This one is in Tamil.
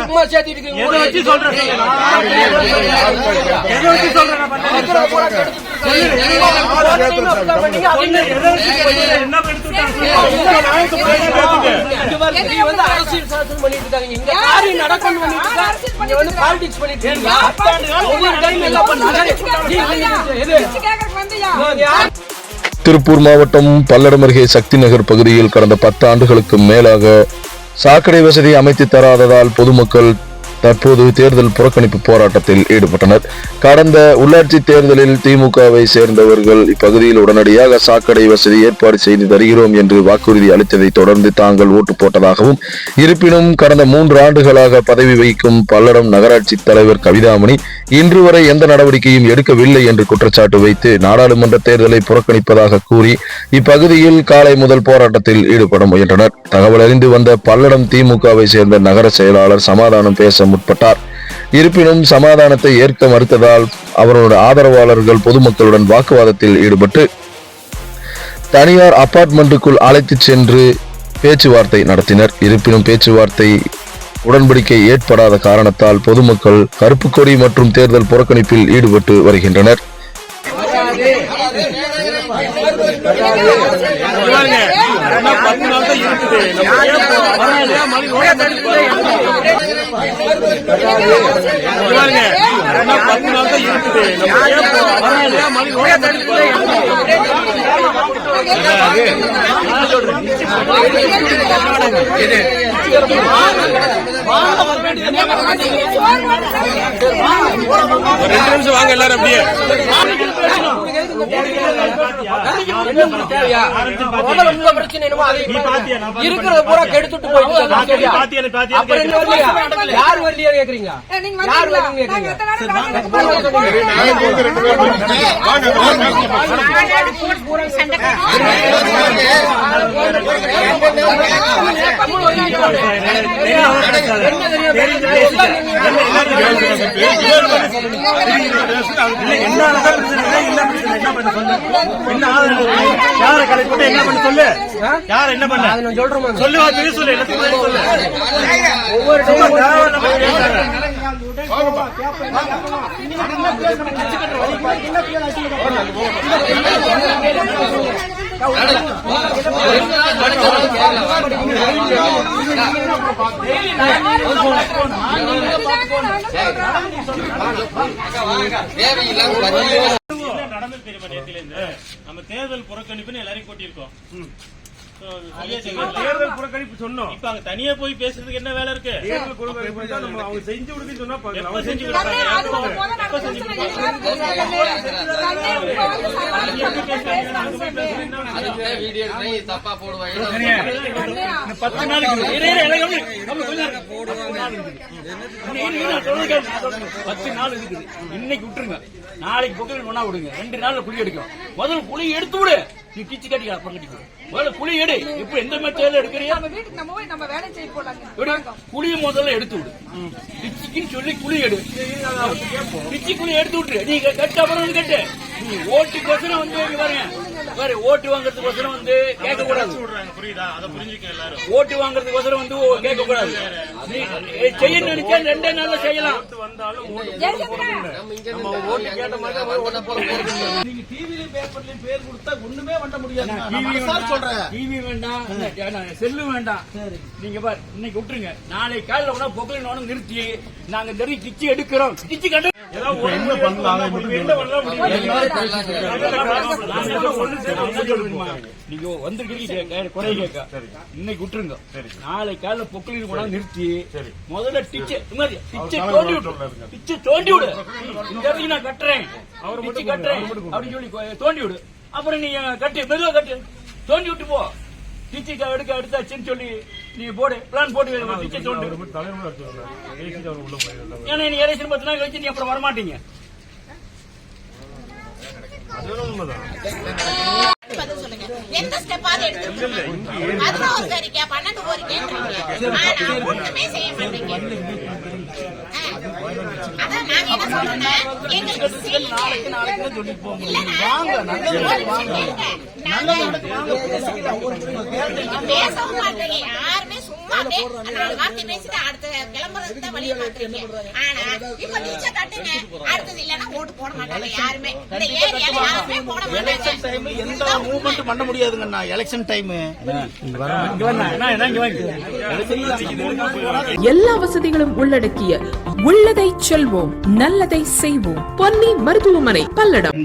சும்மா சேர்த்திட்டு அரசியல் சாசனம் பண்ணிட்டு இருக்காங்க. இங்க காரியம் பண்ணிட்டு வந்து பண்ணிட்டு இருக்கீங்க. திருப்பூர் மாவட்டம் பல்லடம் அருகே சக்தி நகர் பகுதியில் கடந்த பத்து ஆண்டுகளுக்கு மேலாக சாக்கடை வசதி அமைத்து தராததால் பொதுமக்கள் தற்போது தேர்தல் புறக்கணிப்பு போராட்டத்தில் ஈடுபட்டனர். கடந்த உள்ளாட்சி தேர்தலில் திமுகவை சேர்ந்தவர்கள் இப்பகுதியில் உடனடியாக சாக்கடை வசதி ஏற்பாடு செய்து தருகிறோம் என்று வாக்குறுதி அளித்ததை தொடர்ந்து தாங்கள் ஓட்டு போட்டதாகவும் இருப்பினும் கடந்த மூன்று ஆண்டுகளாக பதவி வகிக்கும் பல்லடம் நகராட்சி தலைவர் கவிதாமணி இன்று வரை எந்த நடவடிக்கையும் எடுக்கவில்லை என்று குற்றச்சாட்டு வைத்து நாடாளுமன்ற தேர்தலை புறக்கணிப்பதாக கூறி இப்பகுதியில் காலை முதல் போராட்டத்தில் ஈடுபட முயன்றனர். தகவல் அறிந்து வந்த பல்லடம் திமுகவை சேர்ந்த நகர செயலாளர் சமாதானம் பேச முற்பட்டார். இருப்பினும் சமாதானத்தை ஏற்க மறுத்ததால் அவருடைய ஆதரவாளர்கள் பொதுமக்களுடன் வாக்குவாதத்தில் ஈடுபட்டு தனியார் அபார்ட்மெண்ட்டுக்குள் அழைத்துச் சென்று பேச்சுவார்த்தை நடத்தினர். இருப்பினும் பேச்சுவார்த்தை உடன்படிக்கை ஏற்படாத காரணத்தால் பொதுமக்கள் கருப்பு கொடி மற்றும் தேர்தல் புறக்கணிப்பில் ஈடுபட்டு வருகின்றனர். பத்து நாள் தான் இருக்குது ரெண்டு நிமிஷம் வாங்க எல்லாரும் அப்படியே இருக்கிறத பூரா கெடுத்துட்டு போயிட்டு? அப்புறம்? யார் வரலையா கேக்குறீங்க யார் வரலைன்னு கேக்குறீங்க யாரை பண்ணி என்ன பண்ண சொல்லு? யார் என்ன பண்ண? பாருங்க. சொல்லு எல்லாத்துக்கும் ஒவ்வொரு தேவையில்லாம பேசாத. என்ன நம்ம தேர்தல் புறக்கணிப்புன்னு எல்லாரையும் கூட்டியிருக்கோம் தேர்தல் புறக்கணிப்பு சொன்னோம். இப்ப அங்க தனியா போய் பேசுறதுக்கு என்ன வேலை இருக்கு? தேர்தல் புறக்கணிப்பு தான் நம்ம அவங்க செஞ்சு கொடுக்குன்னு சொன்னா பாக்கலாம். எப்ப செஞ்சு பத்து நாள் இருக்குது. இன்னைக்கு விட்டுருங்க. நாளைக்கு பொங்கல் ஒண்ணா விடுங்க ரெண்டு நாள்ல குழி எடுக்கும் முதல்ல குழி எடுத்து விடு. நீ கிச்சு கட்டி அப்புறம் கட்டிக்கோ. முதல்ல குழி எடு. இப்ப எந்த மெத்தேல எடுக்கிறியா? நம்ம வீட்டுக்கு நம்ம போய் நம்ம வேலை செய்ய போலாங்க. எடு. குழியை முதல்ல எடுத்து விடு. பிச்சுக்குன்னு சொல்லி குழி எடு. பிச்சு குழி எடுத்து விட்டுரு. நீ கட்டு அப்புறம் கட்டு. நீ ஓட்டுக்கோசரம் வந்து பாருங்க. பாரு ஓட்டு வாங்குறதுக்கோசரம் வந்து கேட்க கூடாது ஓட்டு வாங்குறதுக்கோசரம் வந்து கேட்க கூடாது நீ செய்ய நினைச்சா ரெண்டே நாள்ல செய்யலாம். வந்தாலும் ஓட்டு நம்ம ஓட்டு கேட்ட மாதிரி தான் ஓட்ட போட போறது டிவி வேண்டாம். செல்லு வேண்டாம். நீங்க பாரு இன்னைக்கு விட்டுருங்க. நாளை காலையில கூட பொங்கல் நிறுத்தி. நாங்க நிறைய கிச்சு எடுக்கிறோம். பண்ணலாம் முடியும்? நீங்க வந்திருக்கீங்க குறை கேட்க. இன்னைக்கு விட்டுருங்க. நாளை காலையில பொக்கலின் கூட நிறுத்தி. முதல்ல டிச்சை டிச்சை தோண்டி தோண்டி விடு. இந்த இடத்துக்கு நான் கட்டுறேன். டிச்சு கட்டுறேன் அப்படின்னு சொல்லி கொ- தோண்டி விடு. அப்புறம் நீ கட்டு மெதுவா கட்டு. தோண்டி விட்டு போ. டிச்சு எடுக்க எடுத்தாச்சுன்னு சொல்லி நீ போடு. பிளான் போட்டு டிச்சை தோண்டி அவர் ஏன்னா நீ எலெக்ஷன் பத்து நாள் கழிச்சு நீ அப்புறம் வரமாட்டீங்க. அதுவும் உண்மைதான். எந்த ஸ்டெப்பாவது எடுத்துருக்கீங்க அதுதான் ஒரு கோரிக்கையா பன்னெண்டு கோரிக்கைன்றீங்க ஆனா ஒண்ணுமே செய்ய மாட்டீங்க. ஆ. அதான் நாங்க என்ன சொல்றோம்னா எங்களுக்கு செய்யுங்க. இல்ல, நான் நீங்க பேசவும் மாட்டீங்க. யாருமே சும்மா அப்படியே நாலு வார்த்தை பேசிட்டு அடுத்த இந்த வழியை பாக்குறீங்க ஆனா இப்ப டீச்சர் கட்டுங்க அடுத்தது இல்லன்னா ஓட்டு போட மாட்டாங்க யாருமே. இந்த ஏரியால யாருமே போட எலெக்ஷன் டைம் மாட்டாங்க எந்த மூவ்மெண்ட் பண்ண முடியாதுங்கண்ணா. எலெக்ஷன் டைம் இங்க வாண்ணா, என்ன, என்ன, இங்க வாங்க. எல்லா வசதிகளும் உள்ளடக்கிய உள்ளதை செல்வோம் நல்லதை செய்வோம். பொன்னி மருத்துவமனை பல்லடம்.